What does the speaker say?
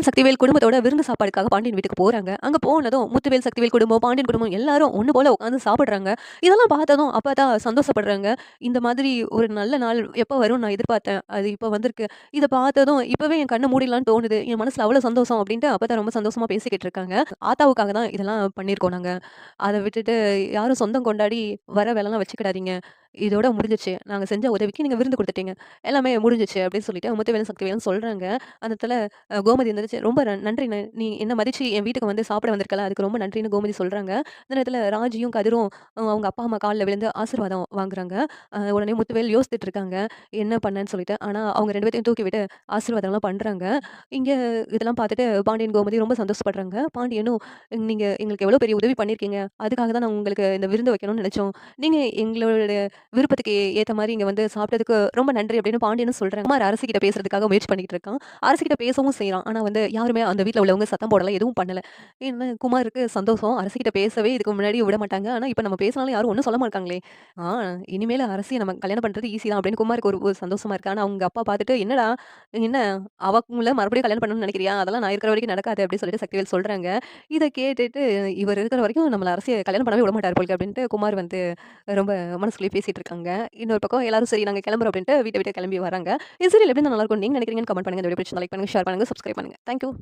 முத்துவேல் சக்திவேல் குடும்பத்தோட விருந்து சாப்பாடுக்காக பாண்டியன் வீட்டுக்கு போறாங்க. அங்க போனதும் முத்துவேல் சக்திவேல் குடும்பம், பாண்டியன் குடும்பம் எல்லாரும் ஒன்று போல உட்காந்து சாப்பிடுறாங்க. இதெல்லாம் பார்த்ததும் அப்பத்தா சந்தோஷப்படுறாங்க. இந்த மாதிரி ஒரு நல்ல நாள் எப்போ வரும்னு நான் எதிர்பார்த்தேன். அது இப்போ வந்திருக்கு. இதை பார்த்ததும் இப்பவே என் கண்ணை மூடிடலான்னு தோணுது. என் மனசுல அவ்வளோ சந்தோஷம் அப்படின்ட்டு அப்பா தான் ரொம்ப சந்தோஷமா பேசிக்கிட்டு இருக்காங்க. ஆத்தாவுக்காக தான் இதெல்லாம் பண்ணியிருக்கோம் நாங்க. அதை விட்டுட்டு யாரும் சொந்தம் கொண்டாடி வர வேலைலாம் வச்சுக்கிடாதீங்க. இதோட முடிஞ்சிச்சு நாங்க செஞ்ச உதவிக்கு நீங்க விருந்து கொடுத்துட்டீங்க எல்லாமே முடிஞ்சிச்சு அப்படின்னு சொல்லிட்டு முத்துவேலன் சக்திவேலன் சொல்றாங்க. அந்த இடத்துல அ கோமதி ரொம்ப நன்றி நன்றிண்ணே. நீ என்ன மதிச்சு என் வீட்டுக்கு வந்து சாப்பிட வந்திருக்கல, அதுக்கு ரொம்ப நன்றின்னு கோமதி சொல்கிறாங்க அந்த நேரத்தில் ராஜியும், கதிரும் அவங்க அப்பா, அம்மா காலில் விழுந்து ஆசீர்வாதம் வாங்குறாங்க. உடனே முத்துவேல் யோசித்துட்டு இருக்காங்க. என்ன பண்ணேன்னு சொல்லிட்டு. ஆனால் அவங்க ரெண்டு பேர்த்தையும் தூக்கி விட்டு ஆசீர்வாதம்லாம் பண்ணுறாங்க இங்கே இதெல்லாம் பார்த்துட்டு பாண்டியன், கோமதி ரொம்ப சந்தோஷப்படுறாங்க. பாண்டியனும் நீங்கள் எங்களுக்கு எவ்வளோ பெரிய உதவி பண்ணியிருக்கீங்க. அதுக்காக தான் நான் உங்களுக்கு இந்த விருந்து வைக்கணும்னு நினச்சோம் நீங்கள் எங்களோட விருப்பத்துக்கு ஏற்ற மாதிரி இங்கே வந்து சாப்பிட்டதுக்கு ரொம்ப நன்றி அப்படின்னு பாண்டியனும் சொல்கிறாங்க அரசு அரசிகிட்ட பேசுறதுக்காக முயற்சி பண்ணிட்டு இருக்கான். அரசிகிட்ட பேசவும் செய்கிறான் ஆனால் வந்து யாருமே அந்த வீட்டில் உள்ளவங்க சத்தம் போடலாம் எதுவும் பண்ணலை என்ன குமாருக்கு சந்தோஷம். அரசிகிட்ட பேசவே இதுக்கு முன்னாடி விட மாட்டாங்க. ஆனால் இப்போ நம்ம பேசினாலும் யாரும் ஒன்றும் சொல்ல மாட்டாங்களே. ஆ இனிமேல் அரசியை நம்ம கல்யாணம் பண்ணுறது ஈஸி தான் அப்படின்னு குமாருக்கு ஒரு ஒரு சந்தோஷமா இருக்கு. ஆனால் அவங்க அப்பா பார்த்துட்டு என்னடா என்ன அவங்கள மறுபடியும் கல்யாணம் பண்ணணும்னு நினைக்கிறியா அதெல்லாம் நான் இருக்கிற வரைக்கும் நடக்காது அப்படின்னு சொல்லிட்டு சக்திவேல் சொல்கிறாங்க இதை கேட்டுட்டு இவர் இருக்கிற வரைக்கும் நம்ம அரசியை கல்யாணம் பண்ணவே விட மாட்டார் போலருக்கு அப்படின்ட்டு குமார் வந்து ரொம்ப மனசுக்குள்ளேயே பேசிட்டு இருக்காங்க. இன்னொரு பக்கம் எல்லாரும் சரி நாங்கள் கிளம்புறோம் அப்படின்ட்டு வீட்டை விட்டு கிளம்பி வராங்க. இந்த எப்படி நல்லா இருக்கும் நல்லாருக்கும்னு நீங்க நெனைக்கிறீங்கன்னு கமெண்ட் பண்ணுங்க. இந்த வீடியோ பிடிச்சி லைக் பண்ணுங்க, ஷேர் பண்ணுங்க, சப்ஸ்கிரைப் பண்ணுங்க. Thank you.